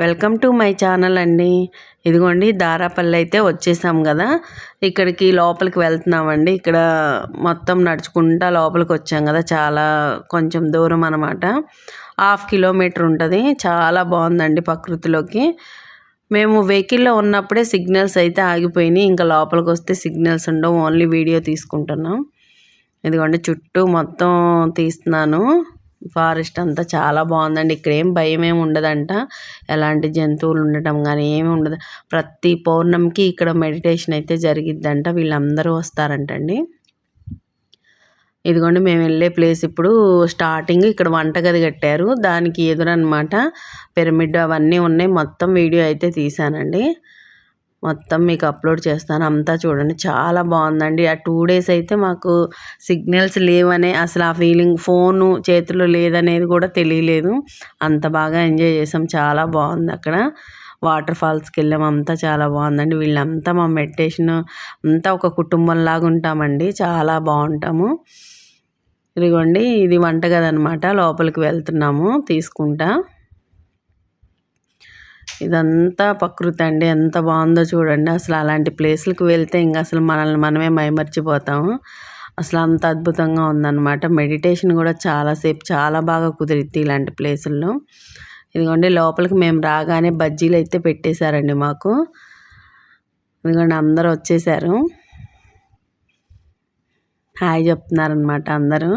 Welcome to my channel అండి. ఇదిగోండి దారాపల్లి అయితే వచ్చేసాం కదా. ఇక్కడికి లోపలికి వెళ్తున్నామండి. ఇక్కడ మొత్తం నడుచుకుంటా లోపలికి వచ్చాం కదా. చాలా కొంచెం దూరం అనమాట హాఫ్ కిలోమీటర్ ఉంటుంది. చాలా బాగుందండి ప్రకృతిలోకి. మేము వెహికల్లో ఉన్నప్పుడే సిగ్నల్స్ అయితే ఆగిపోయినాయి. ఇంకా లోపలికి వస్తే సిగ్నల్స్ ఉండవు. ఓన్లీ వీడియో తీసుకుంటున్నాం. ఇదిగోండి చుట్టూ మొత్తం తీస్తున్నాను. ఫారెస్ట్ అంతా చాలా బాగుందండి. ఇక్కడ ఏం భయం ఏమి ఉండదంట. ఎలాంటి జంతువులు ఉండటం కానీ ఏమి ఉండదు. ప్రతి పౌర్ణమికి ఇక్కడ మెడిటేషన్ అయితే జరిగిద్దంట. వీళ్ళందరూ వస్తారంటండి. ఇదిగోండి మేము వెళ్ళే ప్లేస్ ఇప్పుడు స్టార్టింగ్ ఇక్కడ వంటగది కట్టారు. దానికి ఎదురనమాట పిరమిడ్ అవన్నీ ఉన్నాయి. మొత్తం వీడియో అయితే తీసానండి మొత్తం మీకు అప్లోడ్ చేస్తాను. అంతా చూడండి. చాలా బాగుందండి. ఆ టూ డేస్ అయితే మాకు సిగ్నల్స్ లేవనే అసలు ఆ ఫీలింగ్ ఫోను చేతిలో లేదనేది కూడా తెలియలేదు. అంత బాగా ఎంజాయ్ చేసాం. చాలా బాగుంది అక్కడ. వాటర్ ఫాల్స్కి వెళ్ళాం. అంతా చాలా బాగుందండి. వీళ్ళంతా మా మెడిటేషన్ అంతా ఒక కుటుంబంలాగా ఉంటామండి. చాలా బాగుంటాము. ఇదిగోండి. ఇది వంటగది అనమాట లోపలికి వెళ్తున్నాము. తీసుకుంటా. ఇదంతా ప్రకృతి అండి. ఎంత బాగుందో చూడండి. అసలు అలాంటి ప్లేస్లకు వెళ్తే ఇంకా అసలు మనల్ని మనమే మైమర్చిపోతాము అసలు అంత అద్భుతంగా ఉందన్నమాట. మెడిటేషన్ కూడా చాలాసేపు చాలా బాగా కుదిరిద్ది ఇలాంటి ప్లేసుల్లో. ఇదిగోండి లోపలికి మేము రాగానే బజ్జీలు అయితే పెట్టేశారండి మాకు. ఇదిగోండి అందరూ వచ్చేసారు హాయ్ చెప్తున్నారనమాట అందరూ.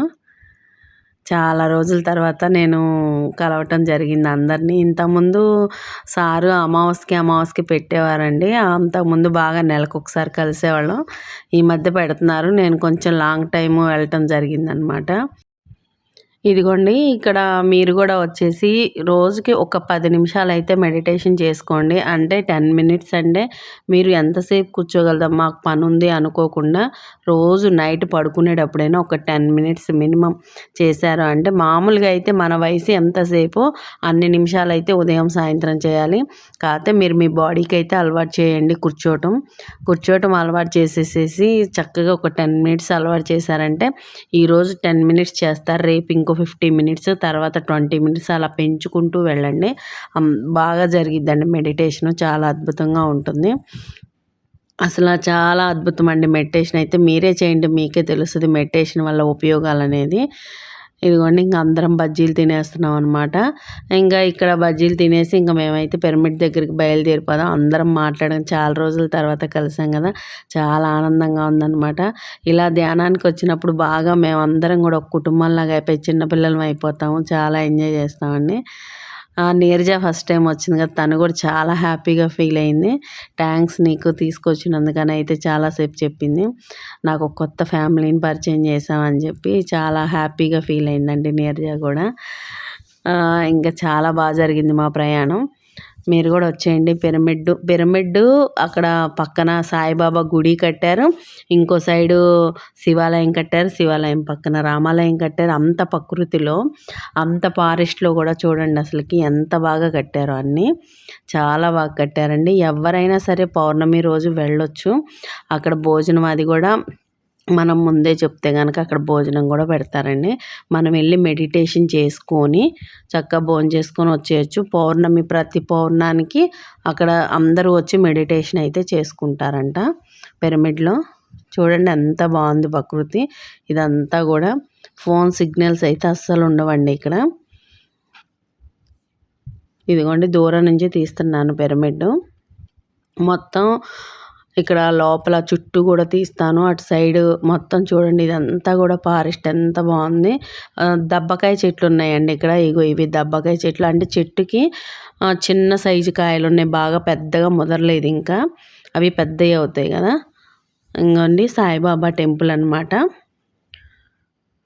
చాలా రోజుల తర్వాత నేను కలవటం జరిగింది అందరినీ. ఇంతకుముందు సారు అమావాస్యకి అమావాస్యకి పెట్టేవారండి. అంతకుముందు బాగా నెలకు ఒకసారి కలిసేవాళ్ళం. ఈ మధ్య పెడుతున్నారు. నేను కొంచెం లాంగ్ టైము వెళ్ళటం జరిగిందనమాట. ఇదిగోండి ఇక్కడ మీరు కూడా వచ్చేసి రోజుకి ఒక పది నిమిషాలు అయితే మెడిటేషన్ చేసుకోండి. అంటే టెన్ మినిట్స్ అంటే మీరు ఎంతసేపు కూర్చోగలదాం మాకు పని ఉంది అనుకోకుండా రోజు నైట్ పడుకునేటప్పుడైనా ఒక టెన్ మినిట్స్ మినిమం చేశారు అంటే మామూలుగా అయితే మన వయసు ఎంతసేపు అన్ని నిమిషాలు అయితే ఉదయం సాయంత్రం చేయాలి. కాకపోతే మీరు మీ బాడీకి అయితే అలవాటు చేయండి కూర్చోవటం కూర్చోవటం అలవాటు చేసేసేసి చక్కగా ఒక టెన్ మినిట్స్ అలవాటు చేశారంటే ఈరోజు టెన్ మినిట్స్ చేస్తారు. రేపు ఇంకో ఫిఫ్టీ మినిట్స్ తర్వాత ట్వంటీ మినిట్స్ అలా పెంచుకుంటూ వెళ్ళండి. బాగా జరిగిద్దండి మెడిటేషన్. చాలా అద్భుతంగా ఉంటుంది. అసలు చాలా అద్భుతం అండి మెడిటేషన్ అయితే. మీరే చేయండి మీకే తెలుస్తుంది మెడిటేషన్ వల్ల ఉపయోగాలు అనేది ఇదిగోండి ఇంకా అందరం బజ్జీలు తినేస్తున్నాం అనమాట ఇంకా ఇక్కడ బజ్జీలు తినేసి ఇంకా మేమైతే పిరమిడ్ దగ్గరికి బయలుదేరిపోదాం. అందరం మాట్లాడడం చాలా రోజుల తర్వాత కలిసాం కదా. చాలా ఆనందంగా ఉందన్నమాట. ఇలా ధ్యానానికి వచ్చినప్పుడు బాగా మేమందరం కూడా ఒక కుటుంబంలాగా అయిపోయి చిన్నపిల్లలం అయిపోతాము. చాలా ఎంజాయ్ చేస్తామండి. నీరజ ఫస్ట్ టైం వచ్చింది కదా తను కూడా చాలా హ్యాపీగా ఫీల్ అయింది. థ్యాంక్స్ నీకు తీసుకొచ్చినందుకని అయితే చాలాసేపు చెప్పింది. నాకు ఒక కొత్త ఫ్యామిలీని పరిచయం చేసామని చెప్పి చాలా హ్యాపీగా ఫీల్ అయిందండి నీరజ కూడా. ఇంకా చాలా బాగా జరిగింది మా ప్రయాణం. మీరు కూడా వచ్చేయండి. పిరమిడ్ పిరమిడ్ అక్కడ పక్కన సాయిబాబా గుడి కట్టారు. ఇంకో సైడు శివాలయం కట్టారు. శివాలయం పక్కన రామాలయం కట్టారు. అంత ప్రకృతిలో అంత ఫారెస్ట్లో కూడా చూడండి అసలుకి ఎంత బాగా కట్టారో అన్నీ. చాలా బాగా కట్టారండి. ఎవరైనా సరే పౌర్ణమి రోజు వెళ్ళొచ్చు. అక్కడ భోజనం అది కూడా మనం ముందే చెప్తే కనుక అక్కడ భోజనం కూడా పెడతారండి. మనం వెళ్ళి మెడిటేషన్ చేసుకొని చక్కగా భోజనం చేసుకొని వచ్చేయచ్చు. పౌర్ణమి ప్రతి పౌర్ణానికి అక్కడ అందరూ వచ్చి మెడిటేషన్ అయితే చేసుకుంటారంట. పిరమిడ్లో. చూడండి ఎంత బాగుంది ప్రకృతి. ఇదంతా కూడా ఫోన్ సిగ్నల్స్ అయితే అస్సలు ఉండవండి ఇక్కడ. ఇదిగోండి దూరం నుంచి తీస్తున్నాను పిరమిడ్ మొత్తం ఇక్కడ లోపల చుట్టూ కూడా తీస్తాను. అటు సైడ్ మొత్తం చూడండి ఇదంతా కూడా ఫారెస్ట్ ఎంత బాగుంది. దబ్బకాయ చెట్లు ఉన్నాయండి ఇక్కడ. ఇగో ఇవి దబ్బకాయ చెట్లు. అంటే చెట్టుకి చిన్న సైజు కాయలు ఉన్నాయి. బాగా పెద్దగా ముదరలేదు ఇంకా. అవి పెద్దవి అవుతాయి కదా. ఇంకోండి సాయిబాబా టెంపుల్ అనమాట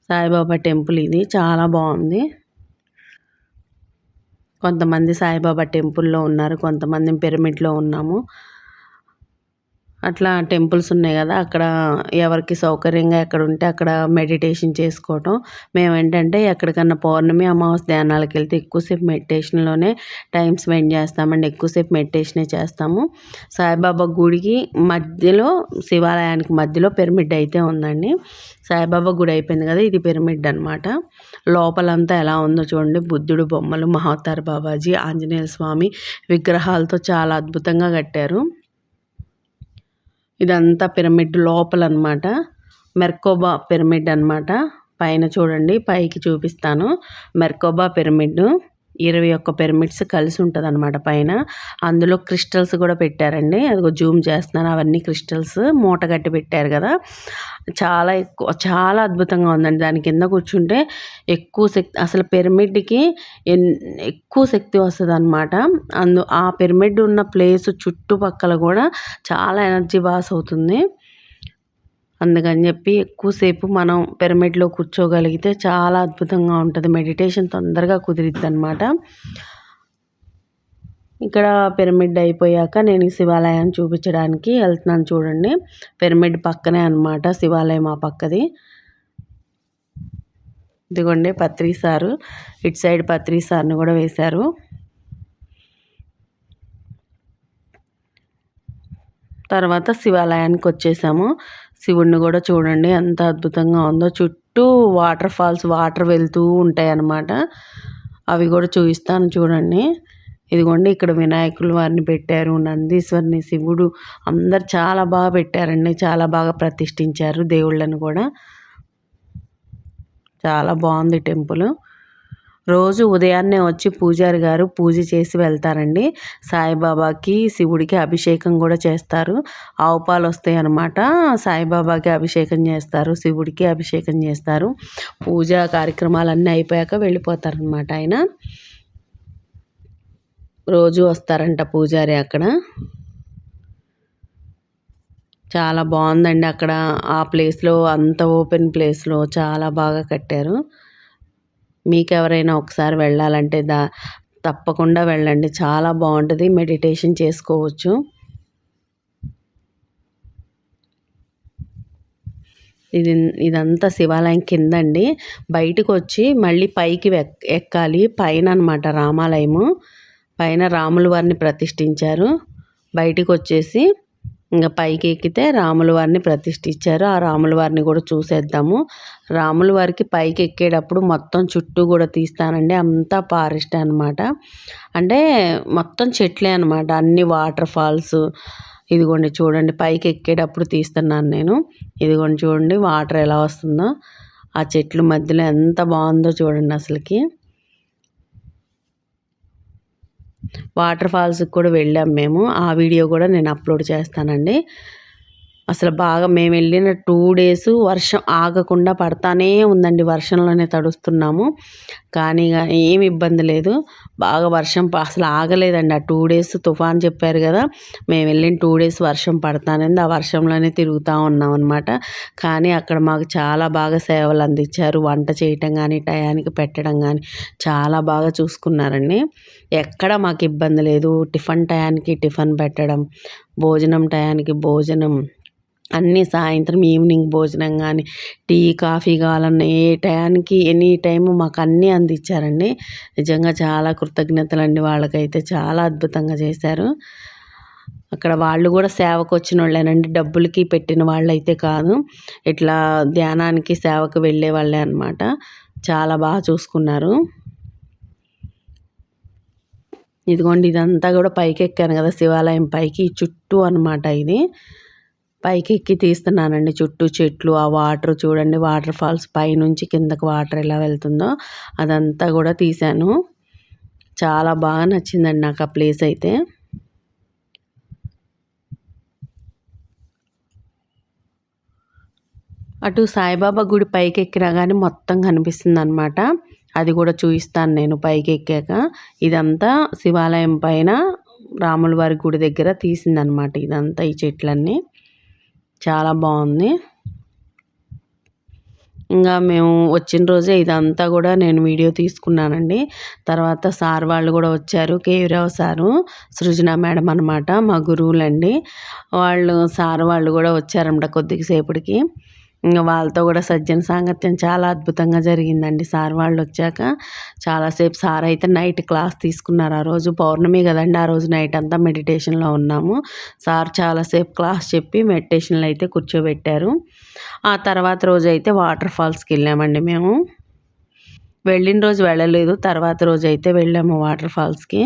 సాయిబాబా టెంపుల్ ఇది. చాలా బాగుంది. కొంతమంది సాయిబాబా టెంపుల్లో ఉన్నారు. కొంతమంది పిరమిడ్లో ఉన్నాము. అట్లా టెంపుల్స్ ఉన్నాయి కదా అక్కడ ఎవరికి సౌకర్యంగా ఎక్కడ ఉంటే అక్కడ మెడిటేషన్ చేసుకోవటం. మేము ఏంటంటే ఎక్కడికన్నా పౌర్ణమి అమావాస్య ధ్యానాలకు వెళ్తే ఎక్కువసేపు మెడిటేషన్లోనే టైం స్పెండ్ చేస్తామండి ఎక్కువసేపు మెడిటేషనే చేస్తాము. సాయిబాబా గుడికి మధ్యలో శివాలయానికి మధ్యలో పిరమిడ్ అయితే ఉందండి. సాయిబాబా గుడి అయిపోయింది కదా ఇది పిరమిడ్ అనమాట లోపలంతా ఎలా ఉందో చూడండి బుద్ధుడు బొమ్మలు మహావతార్ బాబాజీ ఆంజనేయ స్వామి విగ్రహాలతో చాలా అద్భుతంగా కట్టారు. ఇదంతా పిరమిడ్ లోపల అనమాట మెర్కోబా పిరమిడ్ అనమాట పైన చూడండి పైకి చూపిస్తాను. మెర్కోబా పిరమిడ్ ఇరవై ఒక్క పిరమిడ్స్ కలిసి ఉంటుంది అనమాట పైన. అందులో క్రిస్టల్స్ కూడా పెట్టారండి. అదిగో జూమ్ చేస్తున్నాను. అవన్నీ క్రిస్టల్స్. మూట కట్టి పెట్టారు కదా. చాలా ఎక్కువ చాలా అద్భుతంగా ఉందండి. దాని కింద కూర్చుంటే ఎక్కువ శక్తి అసలు పిరమిడ్కి ఎన్ ఎక్కువ శక్తి వస్తుంది అనమాట అందు ఆ పిరమిడ్ ఉన్న ప్లేస్ చుట్టుపక్కల కూడా చాలా ఎనర్జీ బాస్ అవుతుంది. అందుకని చెప్పి ఎక్కువసేపు మనం పిరమిడ్లో కూర్చోగలిగితే చాలా అద్భుతంగా ఉంటుంది. మెడిటేషన్ తొందరగా కుదిరిద్ది అనమాట ఇక్కడ పిరమిడ్ అయిపోయాక నేను శివాలయాన్ని చూపించడానికి వెళ్తున్నాను చూడండి. పిరమిడ్ పక్కనే అనమాట శివాలయం ఆ పక్కది. ఇదిగోండి పత్రి సారు ఇటు సైడ్ పత్రి సార్ని కూడా వేశారు. తర్వాత శివాలయానికి వచ్చేసాము. శివుడిని కూడా చూడండి ఎంత అద్భుతంగా ఉందో. చుట్టూ వాటర్ ఫాల్స్ వాటర్ వెళ్తూ ఉంటాయి అన్నమాట అవి కూడా చూపిస్తాను చూడండి. ఇదిగోండి ఇక్కడ వినాయకులు వారిని పెట్టారు. నందీశ్వరిని శివుడు అందరు చాలా బాగా పెట్టారండి. చాలా బాగా ప్రతిష్ఠించారు దేవుళ్ళని కూడా. చాలా బాగుంది టెంపుల్. రోజు ఉదయాన్నే వచ్చి పూజారి గారు పూజ చేసి వెళ్తారండి. సాయిబాబాకి శివుడికి అభిషేకం కూడా చేస్తారు. ఆవు పాలు వస్తాయి అనమాట సాయిబాబాకి అభిషేకం చేస్తారు శివుడికి అభిషేకం చేస్తారు. పూజా కార్యక్రమాలన్నీ అయిపోయాక వెళ్ళిపోతారనమాట ఆయన. రోజు వస్తారంట పూజారి అక్కడ. చాలా బాగుందండి అక్కడ. ఆ ప్లేస్లో అంత ఓపెన్ ప్లేస్లో చాలా బాగా కట్టారు. మీకు ఎవరైనా ఒకసారి వెళ్ళాలంటే దా తప్పకుండా వెళ్ళండి. చాలా బాగుంటుంది. మెడిటేషన్ చేసుకోవచ్చు. ఇది ఇదంతా శివాలయం కిందండి. బయటకు వచ్చి మళ్ళీ పైకి ఎక్కాలి. పైన అనమాట రామాలయము. పైన రాముల వారిని ప్రతిష్ఠించారు. బయటకు వచ్చేసి ఇంకా పైకి ఎక్కితే రాముల వారిని ప్రతిష్ఠించారు. ఆ రాముల వారిని కూడా చూసేద్దాము. రాముల వారికి పైకి ఎక్కేటప్పుడు మొత్తం చుట్టూ కూడా తీస్తానండి. అంతా ఫారెస్ట్ అనమాట అంటే మొత్తం చెట్లే అనమాట అన్ని వాటర్ ఫాల్స్ ఇదిగోండి చూడండి. పైకి ఎక్కేటప్పుడు తీస్తున్నాను నేను. ఇదిగోండి చూడండి వాటర్ ఎలా వస్తుందో. ఆ చెట్ల మధ్యలో ఎంత బాగుందో చూడండి అసలుకి. వాటర్ ఫాల్స్కి కూడా వెళ్ళాం మేము. ఆ వీడియో కూడా నేను అప్లోడ్ చేస్తానండి. అసలు బాగా మేము వెళ్ళిన టూ డేస్ వర్షం ఆగకుండా పడతానే ఉందండి. వర్షంలోనే తడుస్తున్నాము. కానీ ఏమి ఇబ్బంది లేదు. బాగా వర్షం అసలు ఆగలేదండి. ఆ టూ డేస్ తుఫాన్ చెప్పారు కదా మేము వెళ్ళిన టూ డేస్ వర్షం పడతానండి ఆ వర్షంలోనే తిరుగుతూ ఉన్నాం అనమాట కానీ అక్కడ మాకు చాలా బాగా సేవలు అందించారు. వంట చేయటం కానీ టయానికి పెట్టడం కానీ చాలా బాగా చూసుకున్నారండి. ఎక్కడ మాకు ఇబ్బంది లేదు. టిఫిన్ టయానికి టిఫిన్ పెట్టడం భోజనం టయానికి భోజనం అన్నీ సాయంత్రం ఈవినింగ్ భోజనం కానీ టీ కాఫీ కావాలన్న ఏ టయానికి ఎనీ టైము మాకు అన్నీ అందించారండి. నిజంగా చాలా కృతజ్ఞతలు అండి వాళ్ళకైతే. చాలా అద్భుతంగా చేశారు. అక్కడ వాళ్ళు కూడా సేవకు వచ్చిన వాళ్ళేనండి డబ్బులకి పెట్టిన వాళ్ళైతే కాదు. ఇట్లా ధ్యానానికి సేవకు వెళ్ళే వాళ్ళే అనమాట చాలా బాగా చూసుకున్నారు. ఇదిగోండి ఇదంతా కూడా పైకి ఎక్కాను కదా శివాలయం పైకి. చుట్టూ అనమాట ఇది. పైకి ఎక్కి తీస్తున్నానండి. చుట్టూ చెట్లు ఆ వాటర్ చూడండి. వాటర్ ఫాల్స్ పైనుంచి కిందకు వాటర్ ఎలా వెళ్తుందో అదంతా కూడా తీశాను. చాలా బాగా నచ్చిందండి నాకు ఆ ప్లేస్ అయితే. అటు సాయిబాబా గుడి పైకి ఎక్కినా కానీ మొత్తం కనిపిస్తుంది అనమాట అది కూడా చూపిస్తాను నేను పైకి ఎక్కాక. ఇదంతా శివాలయం పైన రాముల వారి గుడి దగ్గర తీసిందనమాట ఇదంతా ఈ చెట్లన్నీ. చాలా బాగుంది. ఇంకా మేము వచ్చిన రోజే ఇదంతా కూడా నేను వీడియో తీసుకున్నానండి. తర్వాత సార్ వాళ్ళు కూడా వచ్చారు కేవీరావు సారు సృజన మేడం అనమాట మా గురువులండి. వాళ్ళు సార్ వాళ్ళు కూడా వచ్చారన్నమాట కొద్దిసేపటికి. ఇంకా వాళ్ళతో కూడా సజ్జన సాంగత్యం చాలా అద్భుతంగా జరిగిందండి. సార్ వాళ్ళు వచ్చాక చాలాసేపు సార్ అయితే నైట్ క్లాస్ తీసుకున్నారు. ఆ రోజు పౌర్ణమి కదండి. ఆ రోజు నైట్ అంతా మెడిటేషన్లో ఉన్నాము. సార్ చాలాసేపు క్లాస్ చెప్పి మెడిటేషన్లో అయితే కూర్చోబెట్టారు. ఆ తర్వాత రోజు అయితే వాటర్ ఫాల్స్కి వెళ్ళామండి మేము. వెళ్ళిన రోజు వెళ్ళలేదు. తర్వాత రోజు అయితే వెళ్ళాము వాటర్ ఫాల్స్కి.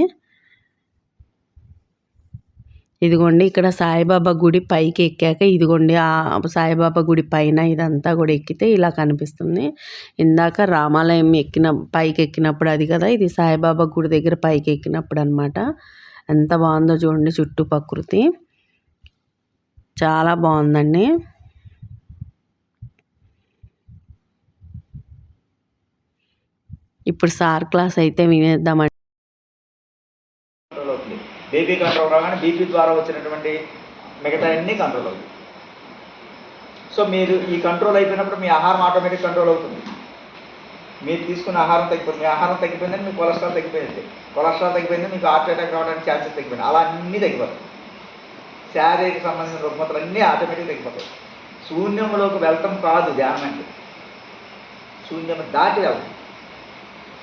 ఇదిగోండి ఇక్కడ సాయిబాబా గుడి పైకి ఎక్కాక ఇదిగోండి ఆ సాయిబాబా గుడి పైన ఇదంతా కూడా ఎక్కితే ఇలా కనిపిస్తుంది. ఇందాక రామాలయం ఎక్కిన పైకి ఎక్కినప్పుడు అది కదా ఇది సాయిబాబా గుడి దగ్గర పైకి ఎక్కినప్పుడు అనమాట ఎంత బాగుందో చూడండి చుట్టూ ప్రకృతి చాలా బాగుందండి. ఇప్పుడు సార్ క్లాస్ అయితే వినేద్దామండి. బీపీ కంట్రోల్ రాగానే బీపీ ద్వారా వచ్చినటువంటి మిగతా అన్నీ కంట్రోల్ అవుతుంది సో మీరు ఈ కంట్రోల్ అయిపోయినప్పుడు మీ ఆహారం ఆటోమేటిక్ కంట్రోల్ అవుతుంది. మీరు తీసుకున్న ఆహారం తగ్గిపోతుంది. మీ ఆహారం తగ్గిపోయిందని మీ కొలెస్ట్రాల్ తగ్గిపోయింది. కొలెస్ట్రాల్ తగ్గిపోయింది మీకు హార్ట్ అటాక్ రావడానికి ఛాన్సెస్ తగ్గిపోయింది అలా అన్నీ తగ్గిపోతాయి. శారీరక సంబంధించిన రుగ్మతలు అన్నీ ఆటోమేటిక్ తగ్గిపోతాయి. శూన్యంలోకి వెళ్తాం కాదు ధ్యానం అంటే. శూన్యం దాటి వెళ్తాం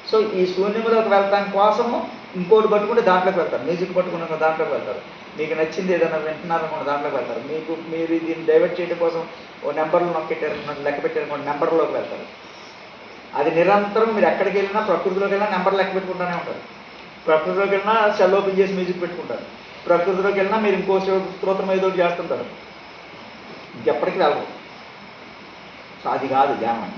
సో ఈ శూన్యంలోకి వెళ్తాం కోసము ఇంకోటి పట్టుకుంటే దాంట్లోకి వెళ్తారు. మ్యూజిక్ పట్టుకున్న దాంట్లోకి వెళ్తారు. మీకు నచ్చింది ఏదైనా వింటున్నారనుకోండి దాంట్లోకి వెళ్తారు. మీకు మీరు దీన్ని డైవర్ట్ చేయడం కోసం ఓ నెంబర్లు నొక్కెట్టారనుకోండి లెక్క పెట్టారనుకోండి నెంబర్లోకి వెళ్తారు. అది నిరంతరం మీరు ఎక్కడికి వెళ్ళినా ప్రకృతిలోకి వెళ్ళినా నెంబర్ లెక్క పెట్టుకుంటూనే ఉంటారు. ప్రకృతిలోకి వెళ్ళినా సెల్ ఓపెన్ చేసి మ్యూజిక్ పెట్టుకుంటారు. ప్రకృతిలోకి వెళ్ళినా మీరు ఇంకో స్తోత్రం ఏదో చేస్తుంటారు. ఎప్పటికీ వెళ్ళరు. సో అది కాదు ధ్యానం.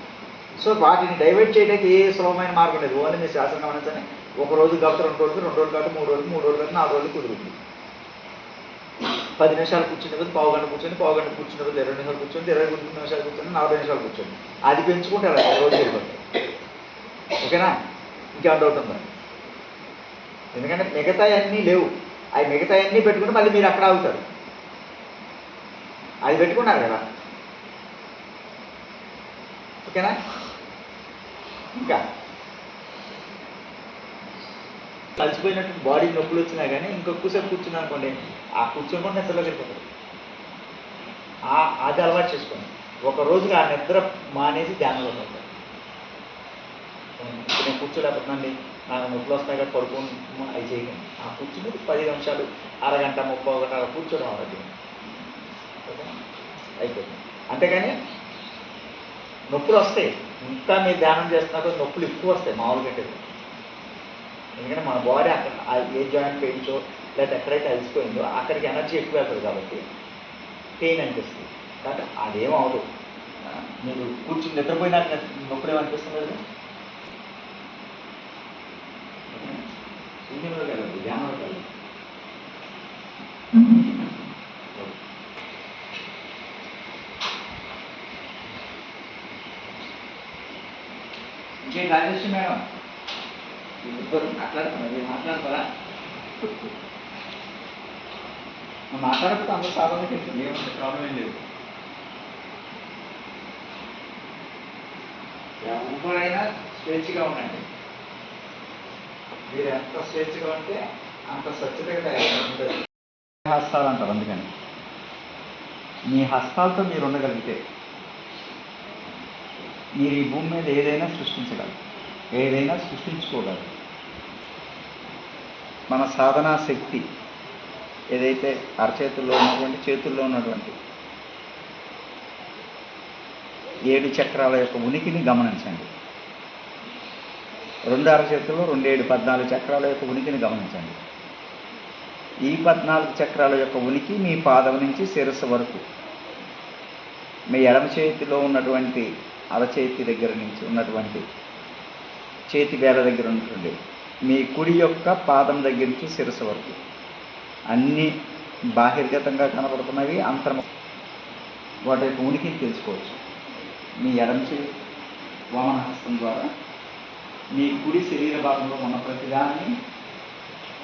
సో వాటిని డైవర్ట్ చేయడానికి ఏ సులభమైన మార్గం లేదు. ఓన్లీ మీరు శాస్త్రం గమనించండి. ఒక రోజు కాబట్టి రెండు రోజులు రెండు రోజులు కాబట్టి మూడు రోజులు మూడు రోజులు కాబట్టి నాలుగు రోజులు కుదురుతుంది. పది నిమిషాలు కూర్చునే బదులు పావు గంట కూర్చొని పావు గంట కూర్చునే బదులు ఇరవై నిమిషాలు కూర్చొని ఇరవై రెండు నిమిషాలు కూర్చొని నలభై నిమిషాలు కూర్చొని అది పెంచుకుంటే అలా రోజు వెళ్ళిపోతుంది ఓకేనా? ఇంకేం డౌట్ ఉందా? ఎందుకంటే మిగతా అన్నీ లేవు. అవి మిగతా అన్నీ పెట్టుకుంటే మళ్ళీ మీరు అక్కడ ఆగుతారు. అది పెట్టుకున్నారు కదా? ఓకేనా? ఇంకా కలిసిపోయినట్టు బాడీ నొప్పులు వచ్చినా కానీ ఇంకొకసేపు కూర్చున్నా అనుకోండి ఆ కూర్చొని కూడా నిద్రలోకి వెళ్ళిపోతారు ఆ అది అలవాటు చేసుకోండి. ఒక రోజుకి ఆ నిద్ర మానేసి ధ్యానంలో వెళ్తారు ఇప్పుడు నేను కూర్చోలేకపోతున్నాండి నాకు నొప్పులు వస్తాయి కదా పడుకోని అవి చేయకండి. ఆ కూర్చుని పది నిమిషాలు అరగంట ముప్పై ఒకటి అలా కూర్చోవడం ఆరోగ్యం అయిపోయింది. అయిపోతుంది అంతేగాని నొప్పులు వస్తాయి. ఇంకా మీరు ధ్యానం చేస్తున్నప్పుడు నొప్పులు ఎక్కువ వస్తాయి మామూలు కంటే ఎందుకంటే మన బాడీ అక్కడ ఏ జాయింట్ పెయించో లేదా ఎక్కడైతే అలసిపోయిందో అక్కడికి ఎనర్జీ ఎక్కువ వెళ్తుంది కాబట్టి పెయిన్ అనిపిస్తుంది. కాబట్టి అదేం అవదు. మీరు కూర్చుని నిద్రపోయినాక నొప్పులు ఏమనిపిస్తుంది కదా శూన్యంలో కదండి ధ్యానంలో కదండి ఇంకేం రాజేష్ మేడం. ఇద్దరు మాట్లాడుతున్నా మీరు మాట్లాడతారా మాట్లాడకపోతే అందరూ సాధారణ తెలుస్తుంది ఏమంటే ప్రాబ్లం ఏం లేదు. ఎవరైనా స్వేచ్ఛగా ఉండండి. మీరు ఎంత స్వేచ్ఛగా ఉంటే అంత స్వచ్ఛతగా ఉంటుంది హస్తాలు అంటారు అందుకని. మీ హస్తాలతో మీరు ఉండగలిగితే మీరు ఈ భూమి మీద ఏదైనా సృష్టించగలరు. ఏదైనా సృష్టించుకోగలరు. మన సాధనా శక్తి ఏదైతే అరచేతుల్లో ఉన్నటువంటి చేతుల్లో ఉన్నటువంటి ఏడు చక్రాల యొక్క ఉనికిని గమనించండి. రెండు అరచేతుల్లో రెండు ఏడు పద్నాలుగు చక్రాల యొక్క ఉనికిని గమనించండి. ఈ పద్నాలుగు చక్రాల యొక్క ఉనికి మీ పాదం నుంచి శిరస్సు వరకు మీ ఎడమ చేతిలో ఉన్నటువంటి అరచేతి దగ్గర నుంచి ఉన్నటువంటి చేతి వేల దగ్గర ఉంటుంది. మీ కుడి యొక్క పాదం దగ్గర నుంచి శిరస్సు వరకు. అన్నీ బాహిర్గతంగా కనబడుతున్నవి అంతర్మ వాటి యొక్క ఉనికిని తెలుసుకోవచ్చు. మీ ఎడమ చేతి వామనహస్తం ద్వారా మీ కుడి శరీర భాగంలో ఉన్న ప్రతిదాన్ని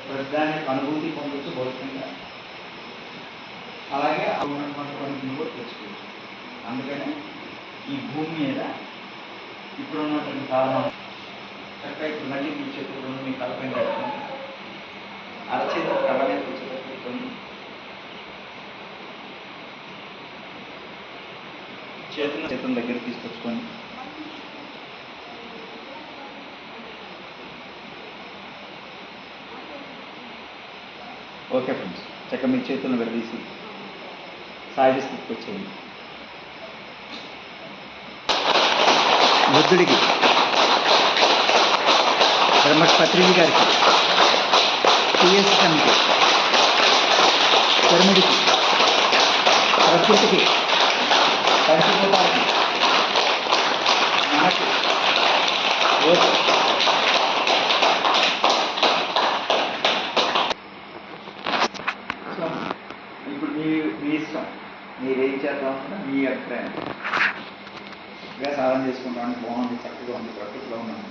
ప్రతిదాని అనుభూతి పొందొచ్చు భౌతికంగా. అలాగే ఉన్నటువంటి కూడా తెలుసుకోవచ్చు. అందుకని ఈ భూమి మీద ఇప్పుడున్నటువంటి కారణం చక్కగా మళ్ళీ మీ చేతులు మీ తలపైన పెట్టుకోండి. అరచేతులు కళ్ళ మీద కూర్చోబెట్టుకోండి చేతులు చేతుల దగ్గర తీసుకొచ్చుకోండి. ఓకే ఫ్రెండ్స్ చక్క మీ చేతులను విడదీసి సహజ స్థితికి వచ్చేయండి. బుద్ధుడికి బ్రహ్మట్ పత్రిజీ గారికి టిఎస్ కమిటీ పిరమిడ్కి ప్రకృతికి పంచభూతాలకి నాకు ఓకే ఇప్పుడు మీ మీ ఇష్టం. మీరు చేద్దాం మీ అభిప్రాయం. ఇంకా సాధన చేసుకుంటామని బాగుంది చక్కగా ఉంది ప్రకృతిలో ఉన్నాను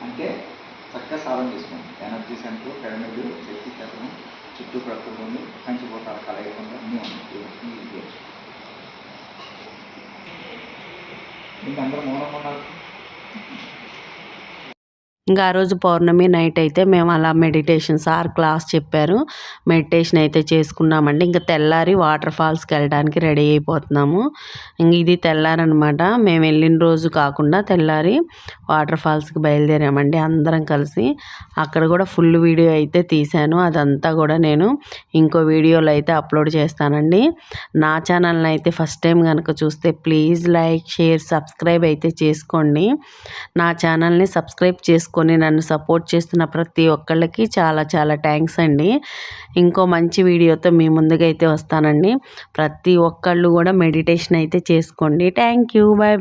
అంటే చక్కగా సాధన చేసుకోండి. ఎనర్జీ సెంటర్ పిరమిడ్ శక్తి క్షేత్రం చుట్టూ ప్రకృతి ఉంది పంచిపోతాల కలగకుండా అన్నీ ఉన్నాయి మీకు అందరూ మౌనం ఉన్నారు ఇంకా ఆ రోజు పౌర్ణమి నైట్ అయితే మేము అలా మెడిటేషన్ సార్ క్లాస్ చెప్పారు. మెడిటేషన్ అయితే చేసుకున్నామండి. ఇంకా తెల్లారి వాటర్ ఫాల్స్కి వెళ్ళడానికి రెడీ అయిపోతున్నాము. ఇంక ఇది తెల్లారనమాట. మేము వెళ్ళిన రోజు కాకుండా తెల్లారి వాటర్ ఫాల్స్కి బయలుదేరామండి. అందరం కలిసి అక్కడ కూడా ఫుల్ వీడియో అయితే తీశాను. అదంతా కూడా నేను ఇంకో వీడియోలో అయితే అప్లోడ్ చేస్తానండి. నా ఛానల్ని అయితే ఫస్ట్ టైం కనుక చూస్తే ప్లీజ్ లైక్ షేర్ సబ్స్క్రైబ్ అయితే చేసుకోండి. నా ఛానల్ని సబ్స్క్రైబ్ చేసుకో చేసుకొని నన్ను సపోర్ట్ చేస్తున్న ప్రతి ఒక్కళ్ళకి చాలా చాలా థ్యాంక్స్ అండి. ఇంకో మంచి వీడియోతో మీ అయితే వస్తానండి. ప్రతి ఒక్కళ్ళు కూడా మెడిటేషన్ అయితే చేసుకోండి. Thank you. Bye bye